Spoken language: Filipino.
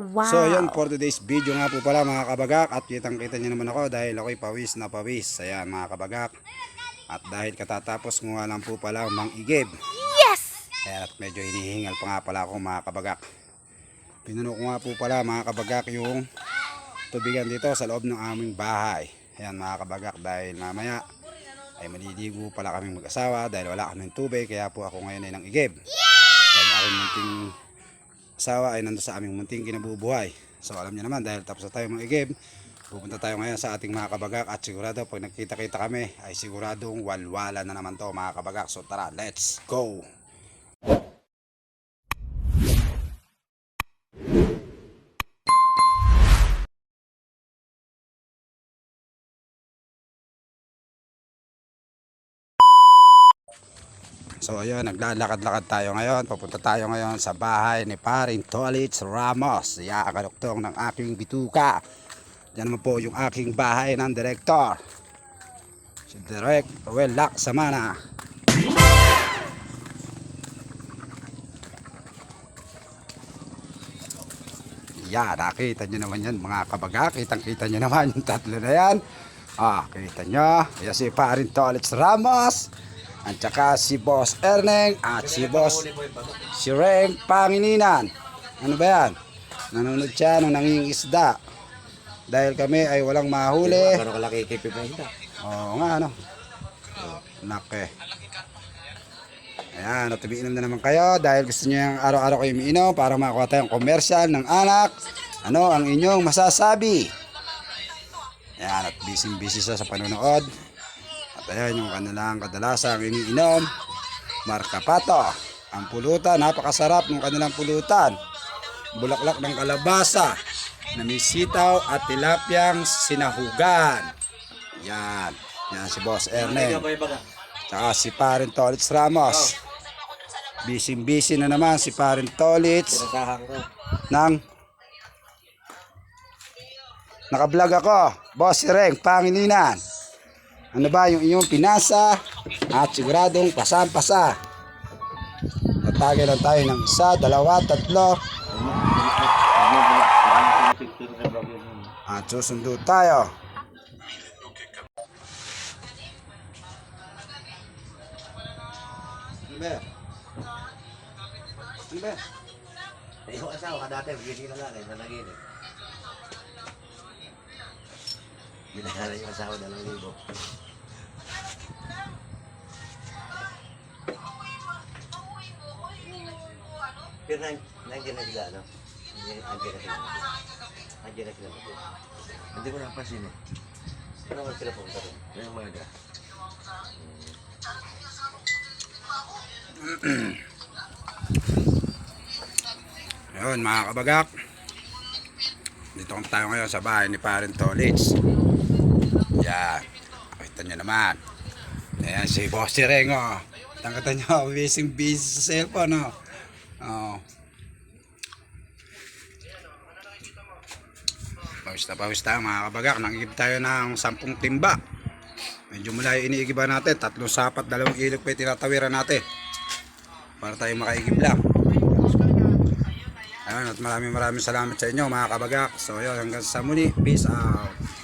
Wow. So yun for today's video nga po pala mga kabagak at kitang kita nyo naman ako dahil ako'y pawis na pawis. Ayan mga kabagak. At dahil katatapos ko nga lang po pala mang-igib. Yes! Ayan at medyo hinihingal pa nga pala ako mga kabagak. Pinuno ko nga po pala mga kabagak yung tubigan dito sa loob ng aming bahay. Ayan mga kabagak dahil mamaya ay maliligo pala kaming mag-asawa dahil wala kaming tubig kaya po ako ngayon ay nang igib. Dahil aking munting asawa ay nando sa aming munting kinabubuhay. So alam niyo naman dahil tapos na tayo mga igib, pupunta tayo ngayon sa ating mga kabagak at sigurado pag nagkita-kita kami ay siguradong walwala na naman to mga kabagak. So tara, let's go! So ayun, naglalakad-lakad tayo ngayon. Papunta tayo ngayon sa bahay ni Paring Tolits Ramos. Ya, kaduktong ng aking bituka. Yan naman po yung aking bahay ng direktor. Si Direk Welak Samana. Ya, nakita nyo naman yan mga kabaga. Kitang kita nyo naman yung tatlo na yan. Ah, kita nyo. Yan si Paring Tolits Ramos. At saka si Boss Erneng at si Boss si Reng Pangininan. Ano ba yan? Nanonood siya nung nanging isda. Dahil kami ay walang mahuli. Gano'ng kalaki kipip na isda? Oo nga ano. Nake. Ayan, at umiinom na naman kayo dahil gusto niyo yung araw-araw kayo umiinom para makakuha tayong commercial ng anak. Ano ang inyong masasabi? Ayan, at busy-busy sa panonood. Ayan yung kanilang kadalasang iniinom. Marka Pato. Ang pulutan, napakasarap ng kanilang pulutan. Bulaklak ng kalabasa na may sitaw at tilapyang sinahugan. Yan. Yan si Boss Erneng. Tsaka si Parin Tolits Ramos. Busy-busy na naman si Parin Tolits Nasahan ko. ng Nakablog ako, Boss Reng, Pangilinan. Ano ba yung inyong pinasa at siguradong pasang-pasa. Tatagay lang tayo ng isa, dalawa, tatlo at susundo tayo. Ano ba? Ano ba? Yung asawa ka dati, gising na lang eh, Binayaran yung asawa na lang libo. Pero nan- nandiyan na sila, ano? Nandiyan nandiyan na sila. Nandiyan na sila. Hindi ko napansin eh. Ano ba sila pumunta rin? Ngayong umaga. Ayun mga kabagak. Dito kami tayo ngayon sa bahay ni Parin Tolits. Yan. Kita nyo naman. Ayan si Boss Reng oh. Tangkata nyo, busy busy sa cellphone oh. Oh. Pawis na pawis tayo mga kabagak. Nangigib tayo ng 10 timba. Medyo mula yung iniigiba natin. Tatlong sapat, dalawang ilog pa tinatawiran natin. Para tayo makaigib lang. Ayun, at maraming maraming salamat sa inyo mga kabagak. So yun, hanggang sa muli. Peace out.